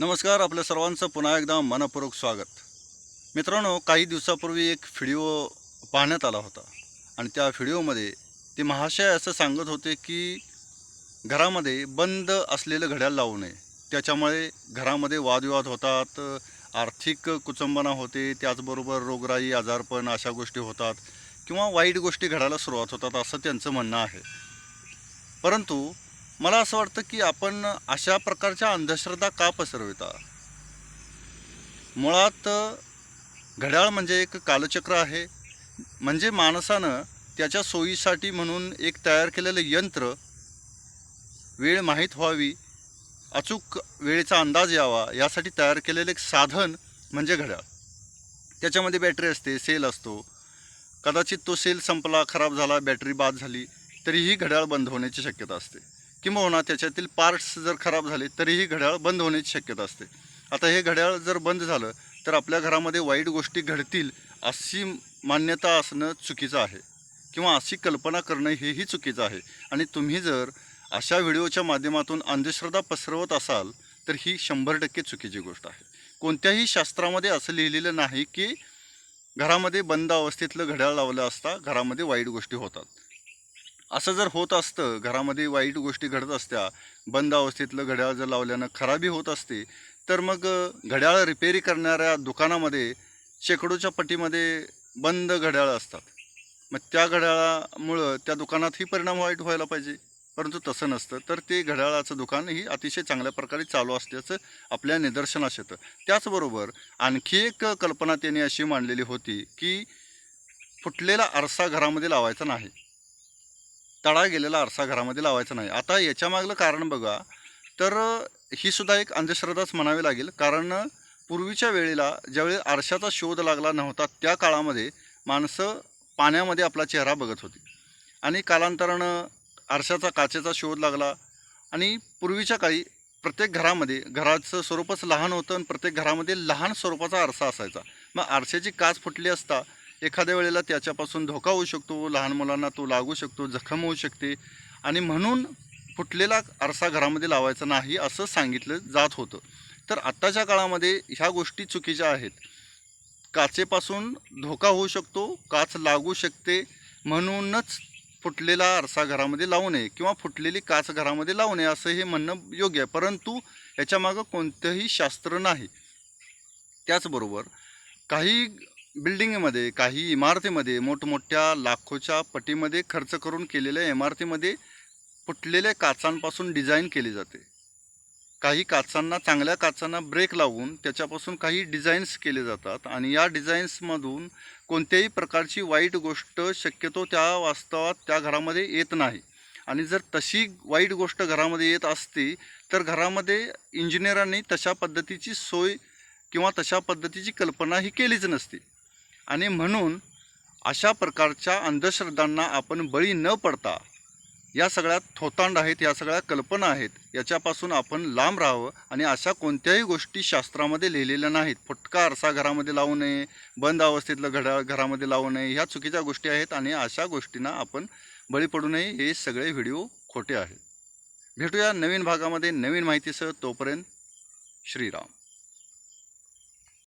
नमस्कार आपल्या सर्वांचं पुन्हा एकदा मनपूर्वक स्वागत. मित्रांनो काही दिवसापूर्वी एक व्हिडिओ पाहण्यात आला होता आणि त्या व्हिडिओमध्ये ते महाशय असं सांगत होते की घरामध्ये बंद असलेलं घड्याळ लावू नये. त्याच्यामुळे घरामध्ये वादविवाद होतात आर्थिक कुचंबना होते त्याचबरोबर रोगराई आजारपण अशा गोष्टी होतात किंवा वाईट गोष्टी घडायला सुरुवात होतात असं त्यांचं म्हणणं आहे. परंतु मला असं वाटतं की आपण अशा प्रकारच्या अंधश्रद्धा का पसरविता? मुळात घड्याळ म्हणजे एक कालचक्र आहे. म्हणजे माणसानं त्याच्या सोयीसाठी म्हणून एक तयार केलेलं यंत्र वेळ माहीत व्हावी अचूक वेळेचा अंदाज यावा यासाठी तयार केलेलं एक साधन म्हणजे घड्याळ. त्याच्यामध्ये बॅटरी असते सेल असतो. कदाचित तो सेल संपला खराब झाला बॅटरी बाद झाली तरीही घड्याळ बंद होण्याची शक्यता असते. किंबहुना त्याच्यातील पार्ट्स जर खराब झाले तरीही घड्याळ बंद होण्याची शक्यता असते. आता हे घड्याळ जर बंद झालं तर आपल्या घरामध्ये वाईट गोष्टी घडतील अशी मान्यता असणं चुकीचं आहे. किंवा अशी कल्पना करणं हेही चुकीचं आहे. आणि तुम्ही जर अशा व्हिडिओच्या माध्यमातून अंधश्रद्धा पसरवत असाल तर ही शंभर टक्के चुकीची गोष्ट आहे. कोणत्याही शास्त्रामध्ये असं लिहिलेलं नाही की घरामध्ये बंद अवस्थेतलं घड्याळ लावलं असता घरामध्ये वाईट गोष्टी होतात. असं जर होत असतं घरामध्ये वाईट गोष्टी घडत असत्या बंद अवस्थेतलं घड्याळ जर लावल्यानं खराबी होत असते तर मग घड्याळ रिपेरी करणाऱ्या दुकानामध्ये शेकडोच्या पटीमध्ये बंद घड्याळ असतात. मग त्या घड्याळामुळं त्या दुकानातही परिणाम वाईट व्हायला पाहिजे. परंतु तसं नसतं. तर ते घड्याळाचं दुकान ही अतिशय चांगल्या प्रकारे चालू असल्याचं आपल्या निदर्शनास येतं. त्याचबरोबर आणखी एक कल्पना त्यांनी अशी मांडलेली होती की फुटलेला आरसा घरामध्ये लावायचा नाही. तडा गेलेला आरसा घरामध्ये लावायचा नाही. आता याच्यामागलं कारण बघा तर ही सुद्धा एक अंधश्रद्धाच म्हणावी लागेल. कारण पूर्वीच्या वेळेला ज्यावेळी आरशाचा शोध लागला नव्हता त्या काळामध्ये माणसं पाण्यामध्ये आपला चेहरा बघत होती. आणि कालांतरानं आरशाचा काचेचा शोध लागला. आणि पूर्वीच्या काळी प्रत्येक घरामध्ये घराचं स्वरूपच लहान होतं आणि प्रत्येक घरामध्ये लहान स्वरूपाचा आरसा असायचा. मग आरशाची काच फुटली असता एखाद्या वेळेला त्याच्यापासून धोका होऊ शकतो लहान मुलांना तो लागू शकतो जखम होऊ शकते. आणि म्हणून फुटलेला आरसा घरामध्ये लावायचा नाही असं सांगितलं जात होतं. तर आत्ताच्या काळामध्ये ह्या गोष्टी चुकीच्या आहेत. काचेपासून धोका होऊ शकतो काच लागू शकते म्हणूनच फुटलेला आरसा घरामध्ये लावू नये किंवा फुटलेली काच घरामध्ये लावू नये असं हे म्हणणं योग्य आहे. परंतु याच्यामागं कोणतंही शास्त्र नाही. त्याचबरोबर काही बिल्डिंगमध्ये काही इमारतीमध्ये मोठमोठ्या लाखोच्या पटीमध्ये खर्च करून केलेल्या इमारतीमध्ये फुटलेल्या काचांपासून डिझाईन केली जाते. काही काचांना चांगल्या काचांना ब्रेक लावून त्याच्यापासून काही डिझाईन्स केले जातात आणि या डिझाईन्समधून कोणत्याही प्रकारची वाईट गोष्ट शक्यतो त्या वास्तवात त्या घरामध्ये येत नाही. आणि जर तशी वाईट गोष्ट घरामध्ये येत असती तर घरामध्ये इंजिनियरांनी तशा पद्धतीची सोय किंवा तशा पद्धतीची कल्पना ही केलीच नसती. आणि म्हणून अशा प्रकारच्या अंधश्रद्धांना आपण बळी न पडता या सगळ्या थोतांड आहेत या सगळ्या कल्पना आहेत याच्यापासून आपण लांब राहावं आणि अशा कोणत्याही गोष्टी शास्त्रामध्ये लिहिलेल्या नाहीत. फुटका आरसा घरामध्ये लावू नये बंद अवस्थेतलं घडा घरामध्ये लावू नये ह्या चुकीच्या गोष्टी आहेत आणि अशा गोष्टींना आपण बळी पडू नये हे सगळे व्हिडिओ खोटे आहेत. भेटूया नवीन भागामध्ये नवीन माहितीसह तोपर्यंत श्रीराम.